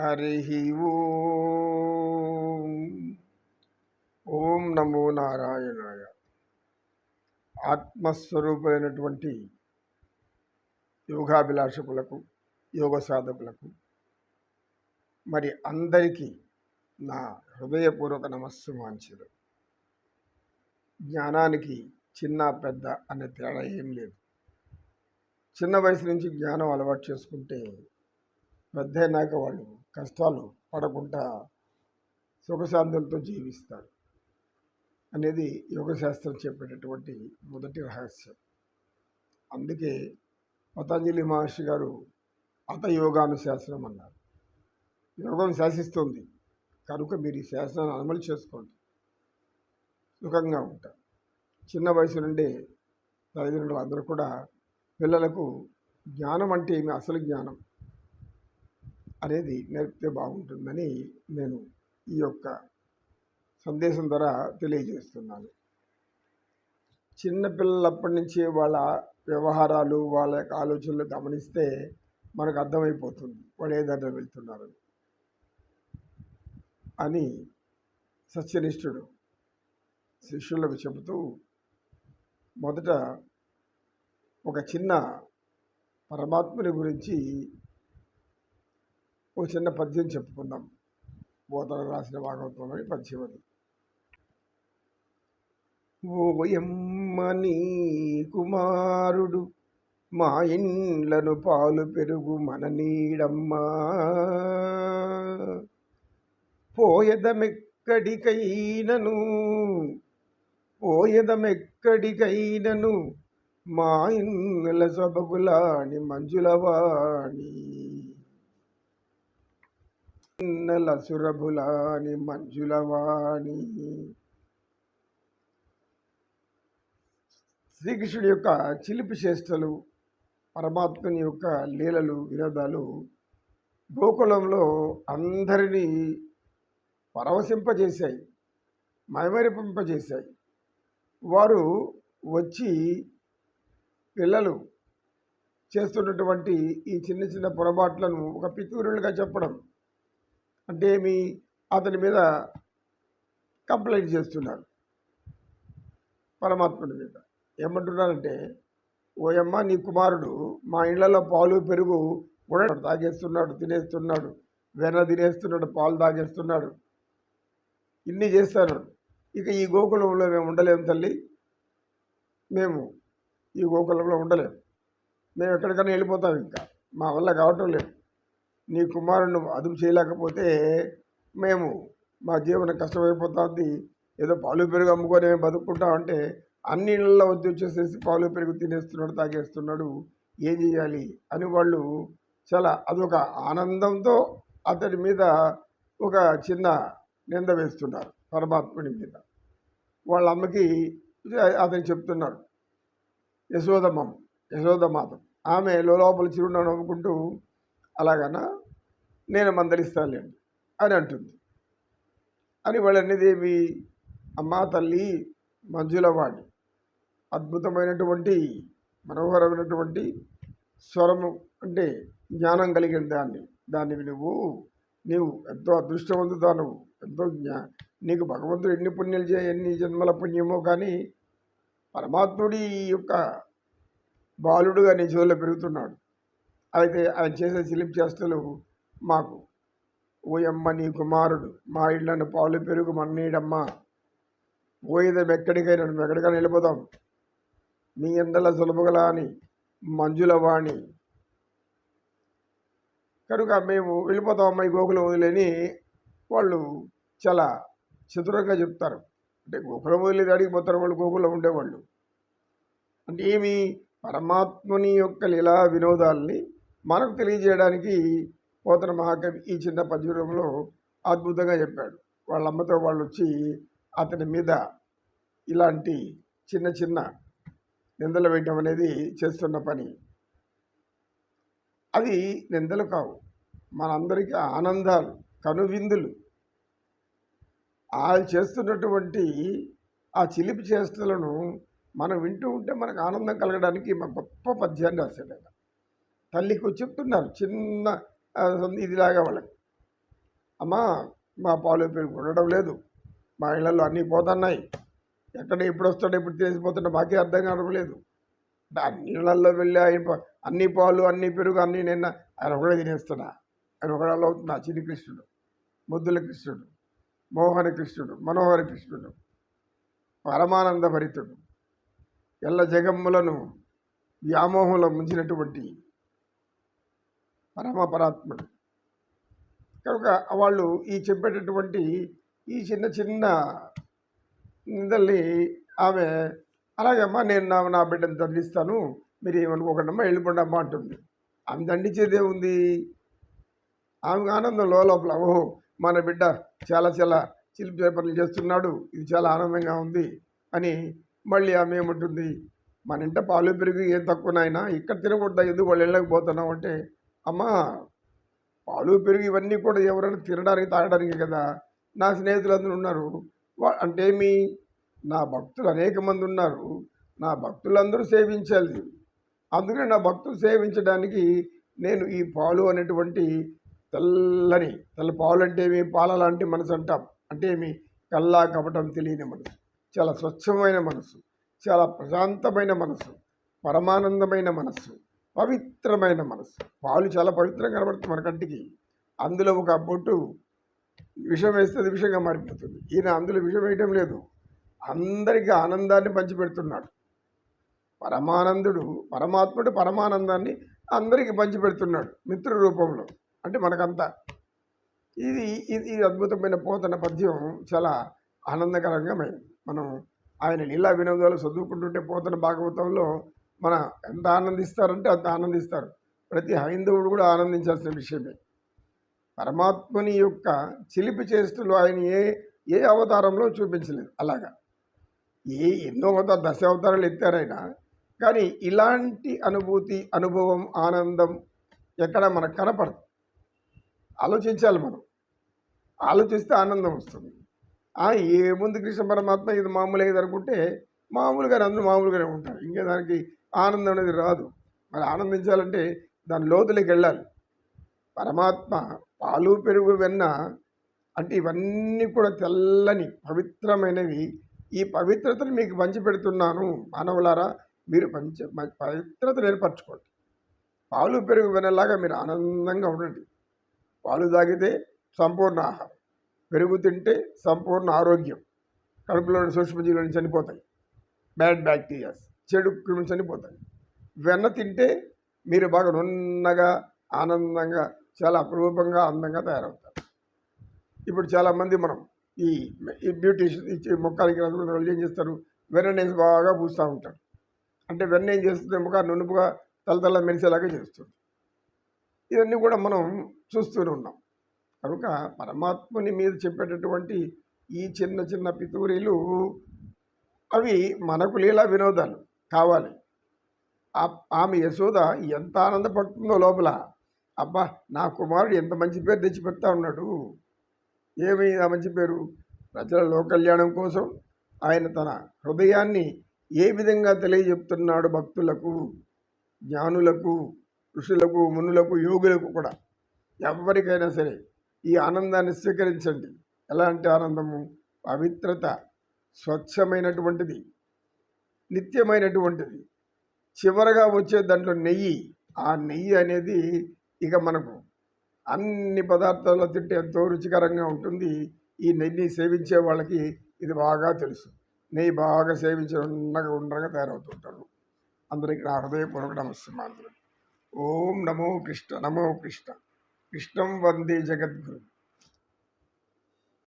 హరి ఓం. ఓం నమో నారాయణాయ. ఆత్మస్వరూపమైనటువంటి యోగాభిలాషకులకు యోగ సాధకులకు మరి అందరికీ నా హృదయపూర్వక నమస్సు వాంఛలు జ్ఞానానికి చిన్న పెద్ద అనే తేడా ఏం లేదు. చిన్న వయసు నుంచి జ్ఞానం అలవాటు చేసుకుంటే పెద్ద అయినాక వాళ్ళు కష్టాలు పడకుండా సుఖశాంతులతో జీవిస్తారు అనేది యోగశాస్త్రం చెప్పేటటువంటి మొదటి రహస్యం. అందుకే పతంజలి మహర్షి గారు అత యోగానుశాసనం అన్నారు. యోగం శాసిస్తుంది కనుక మీరు ఈ శాసనాన్ని అమలు చేసుకోండి. సుఖంగా ఉంటారు చిన్న వయసు నుండే తల్లిదండ్రులు అందరూ కూడా పిల్లలకు జ్ఞానం అంటే ఏమి? అసలు జ్ఞానం. అనేది నేర్పితే బాగుంటుందని నేను ఈ యొక్క సందేశం ద్వారా తెలియజేస్తున్నాను. చిన్నపిల్లలప్పటి నుంచి వాళ్ళ వ్యవహారాలు వాళ్ళ యొక్క ఆలోచనలు గమనిస్తే మనకు అర్థమైపోతుంది వాళ్ళు ఏ దారిలో వెళ్తున్నారు అని సత్యనిష్ఠుడు శిష్యులకు చెబుతూ మొదట ఒక చిన్న పరమాత్మని గురించి ఒక చిన్న పద్యం చెప్పుకుందాం. బోధన రాసిన భాగవతంలోని పద్యం అది ఓయమ్మని కుమారుడు మా ఇండ్లను పాలు పెరుగు మన నీడమ్మా. పోయదమెక్కడికైనను పోయదమెక్కడికైనను మా ఇండ్ల సొబగులాని మంజులవాణి. నల్ల సురభులాని మంజులవాణి. శ్రీకృష్ణుడి యొక్క చిలిపి చేష్టలు పరమాత్మని యొక్క లీలలు వినోదాలు గోకులంలో అందరినీ పరవశింపజేశాయి మైమరిపింపజేశాయి. వారు వచ్చి పిల్లలు చేస్తున్నటువంటి ఈ చిన్న చిన్న పొరపాట్లను ఒక పితూరులుగా చెప్పడం అంటే మీ అతని మీద కంప్లైంట్ చేస్తున్నారు పరమాత్ముడి మీద. ఏమంటున్నారంటే ఓయమ్మ నీ కుమారుడు మా ఇళ్ళలో పాలు పెరుగు కూడా తాగేస్తున్నాడు తినేస్తున్నాడు వెన్న తినేస్తున్నాడు పాలు తాగేస్తున్నాడు. ఇన్ని చేస్తాను. ఇక ఈ గోకులంలో మేము ఉండలేము తల్లి. మేము ఈ గోకులంలో ఉండలేము మేము ఎక్కడికైనా వెళ్ళిపోతాం ఇంకా. మా వల్ల కావటం లేదు. నీ కుమారుని అదుపు చేయలేకపోతే మేము మా జీవనం కష్టమైపోతుంది. ఏదో పాలు పెరుగు అమ్ముకొని బతుక్కుంటామంటే అన్ని ఇళ్ళల్లో వచ్చి వచ్చేసేసి పాలు పెరుగు తినేస్తున్నాడు తాగేస్తున్నాడు. ఏం చేయాలి? అని వాళ్ళు చాలా అదొక ఆనందంతో అతడి మీద ఒక చిన్న నింద వేస్తున్నారు పరమాత్ముడి మీద. వాళ్ళ అమ్మకి అతను చెప్తున్నారు యశోదమ్మ యశోదమాతం ఆమె లోపల చిరునవ్వు నవ్వుకుంటూ అలాగనా? నేను మందలిస్తానులేండి అని అంటుంది. అని వాళ్ళన్నదేవి అమ్మా తల్లి మంజులవాణి అద్భుతమైనటువంటి మనోహరమైనటువంటి స్వరము అంటే జ్ఞానం కలిగిన దాన్ని దాన్ని నువ్వు నీవు ఎంతో అదృష్టవంతుతా నువ్వు ఎంతో జ్ఞా నీకు భగవంతుడు ఎన్ని పుణ్యాలు చేయ ఎన్ని జన్మల పుణ్యమో కానీ పరమాత్ముడి యొక్క బాలుడుగా నీ చెవుల్లో పెరుగుతున్నాడు. అయితే ఆయన చేసే చిలిపి చేష్టలు మాకు. ఓయమ్మ నీ కుమారుడు మా ఇళ్ళను పాలు పెరుగు మన్నీడమ్మ. పోయేదేం ఎక్కడికైనా మేము ఎక్కడికైనా వెళ్ళిపోతాం మీ ఎండల సులభగల అని మంజులవాణి కనుక మేము వెళ్ళిపోతాం అమ్మాయి గోకులం వదిలేని వాళ్ళు చాలా చతురంగా చెప్తారు. అంటే గోకులం వదిలేదు అడిగిపోతారు వాళ్ళు గోకులం ఉండేవాళ్ళు. అంటే ఏమి పరమాత్మని యొక్క లీలా వినోదాల్ని మనకు తెలియజేయడానికి పోతన మహాకవి ఈ చిన్న పద్యంలో అద్భుతంగా చెప్పాడు. వాళ్ళ అమ్మతో వాళ్ళు వచ్చి అతని మీద ఇలాంటి చిన్న చిన్న నిందలు వేయటం అనేది చేస్తున్న పని. అది నిందలు కావు. మనందరికీ ఆనందాలు కనువిందులు. వాళ్ళు చేస్తున్నటువంటి ఆ చిలిపి చేష్టలను మనం వింటూ ఉంటే మనకు ఆనందం కలగడానికి మా గొప్ప పద్యాన్ని రాశాడు ఆయన తల్లికి చెప్తున్నారు చిన్న ఇదిలాగా వాళ్ళకి. అమ్మా మా పాలు పెరుగు ఉండడం లేదు. మా ఇళ్ళల్లో అన్నీ పోతున్నాయి. ఎక్కడ ఎప్పుడు వస్తాడో ఎప్పుడు తెలిసిపోతుండో మాకే అర్థం కావడం లేదు. అన్ని ఇళ్ళల్లో వెళ్ళి ఆయన అన్ని పాలు అన్ని పెరుగు అన్నీ నిన్న ఆయన ఒకడే తినేస్తున్నా. ఆయన ఒకడాలో అవుతున్నా. చిన్ని కృష్ణుడు ముద్దుల కృష్ణుడు మోహన కృష్ణుడు మనోహర కృష్ణుడు పరమానంద భరితుడు. ఎల్ల జగమ్ములను వ్యామోహంలో ముంచినటువంటి పరమపరాత్ముడు కనుక వాళ్ళు ఈ చెప్పేటటువంటి ఈ చిన్న చిన్న నిందల్ని ఆమె అలాగమ్మా నేను నా నా బిడ్డను దండిస్తాను మీరు ఏమనుకోకుండా వెళ్ళిపోండి అమ్మా అంటుంది. ఆమె దండించేదే ఉంది ఆమె ఆనందం లోపల ఓహో మన బిడ్డ చాలా చాలా చిలిపి పనులు చేస్తున్నాడు ఇది చాలా ఆనందంగా ఉంది అని మళ్ళీ ఆమె ఏమంటుంది? మన ఇంట పాలు పెరిగి ఏం తక్కువనైనా ఇక్కడ తినకూడదా ఎందుకు వాళ్ళు వెళ్ళకపోతున్నాం అంటే అమ్మా పాలు పెరుగు ఇవన్నీ కూడా ఎవరైనా తినడానికి తాగడానికి కదా? నా స్నేహితులందరూ ఉన్నారు. వా- అంటే మీ నా భక్తులు అనేక మంది ఉన్నారు. నా భక్తులందరూ సేవించాలి. అందుకని నా భక్తులు సేవించడానికి నేను ఈ పాలు అనేటువంటి తెల్లని తెల్ల పాలు అంటే ఏమి? పాల లాంటి మనసు అంటాం. అంటే ఏమి? కల్లా కపటం తెలియని మనసు. చాలా స్వచ్ఛమైన మనసు. చాలా ప్రశాంతమైన మనసు. పరమానందమైన మనస్సు పవిత్రమైన మనసు పాలు చాలా పవిత్రంగా కనబడుతుంది మన కంటికి. అందులో ఒక బొట్టు విషం వేస్తే అది విషంగా మారిపోతుంది. ఈయన అందులో విషం వేయటం లేదు. అందరికీ ఆనందాన్ని పంచిపెడుతున్నాడు. పరమానందుడు పరమాత్ముడు పరమానందాన్ని అందరికీ పంచిపెడుతున్నాడు మిత్ర రూపంలో. అంటే మనకంతా ఇది ఇది అద్భుతమైన పోతన పద్యం చాలా ఆనందకరంగా మనం ఆయన లీలా వినోదాలు చదువుకుంటుంటే పోతన భాగవతంలో మన ఎంత ఆనందిస్తారంటే అంత ఆనందిస్తారు. ప్రతి హైందవుడు కూడా ఆనందించాల్సిన విషయమే. పరమాత్మని యొక్క చిలిపి చేస్తులు ఆయన ఏ ఏ అవతారంలో చూపించలేదు అలాగా. ఏ ఎన్నో అవతార దశ అవతారాలు ఎత్తారైనా కానీ ఇలాంటి అనుభూతి అనుభవం ఆనందం ఎక్కడ మనకు కనపడదు. ఆలోచించాలి మనం. ఆలోచిస్తే ఆనందం వస్తుంది. ఆ ఏముంది కృష్ణ పరమాత్మ ఇది మామూలుగా అనుకుంటే మామూలుగానే అందరూ మామూలుగానే ఉంటారు. ఇంకే దానికి ఆనందం అనేది రాదు. మరి ఆనందించాలంటే దాని లోతులకి వెళ్ళాలి. పరమాత్మ పాలు పెరుగు వెన్న అంటే ఇవన్నీ కూడా తెల్లని పవిత్రమైనవి. ఈ పవిత్రతను మీకు పంచిపెడుతున్నాను. మానవులారా మీరు పంచ పవిత్రతను పవిత్రత ఏర్పరచుకోండి. పాలు పెరుగు వెన్నలాగా మీరు ఆనందంగా ఉండండి. పాలు తాగితే సంపూర్ణ ఆహారం. పెరుగు తింటే సంపూర్ణ ఆరోగ్యం. కడుపులోని సూక్ష్మజీవులను చనిపోతాయి. Bad bacterias. చెడు క్రిములు చనిపోతాయి వెన్న తింటే మీరు బాగా నున్నగా ఆనందంగా చాలా అపురూపంగా అందంగా తయారవుతారు. ఇప్పుడు చాలామంది మనం ఈ ఈ బ్యూటీషియన్ ఈ మొక్కలకి వాళ్ళు ఏం చేస్తారు? వెన్ననేసి బాగా పూస్తూ ఉంటారు. అంటే వెన్న ఏం చేస్తుంది? ముఖ నునుపుగా తలతల మెరిసేలాగా చేస్తుంది. ఇవన్నీ కూడా మనం చూస్తూనే ఉన్నాం. కనుక పరమాత్మని మీద చెప్పేటటువంటి ఈ చిన్న చిన్న పితూరీలు అవి మనకు లీలా వినోదాలు. కావాలి. ఆమె యశోద ఎంత ఆనందపడుతుందో లోపల. అబ్బా నా కుమారుడు ఎంత మంచి పేరు తెచ్చిపెడతా ఉన్నాడు. ఏమి ఆ మంచి పేరు? ప్రజల లోకల్యాణం కోసం ఆయన తన హృదయాన్ని ఏ విధంగా తెలియజెప్తున్నాడు భక్తులకు జ్ఞానులకు ఋషులకు మునులకు యోగులకు కూడా. ఎవరికైనా సరే ఈ ఆనందాన్ని స్వీకరించండి. ఎలాంటి ఆనందము? పవిత్రత స్వచ్ఛమైనటువంటిది. నిత్యమైనటువంటిది. చివరగా వచ్చే దాంట్లో నెయ్యి. ఆ నెయ్యి అనేది ఇక మనకు అన్ని పదార్థాల్లో తింటే ఎంతో రుచికరంగా ఉంటుంది. ఈ నెయ్యిని సేవించే వాళ్ళకి ఇది బాగా తెలుసు. నెయ్యి బాగా సేవించి ఉండగా ఉండగా తయారవుతుంటారు. అందరికీ నా హృదయపూర్వక నమస్కారం ఓం నమో కృష్ణ నమో కృష్ణ. కృష్ణం వందే జగద్గురు.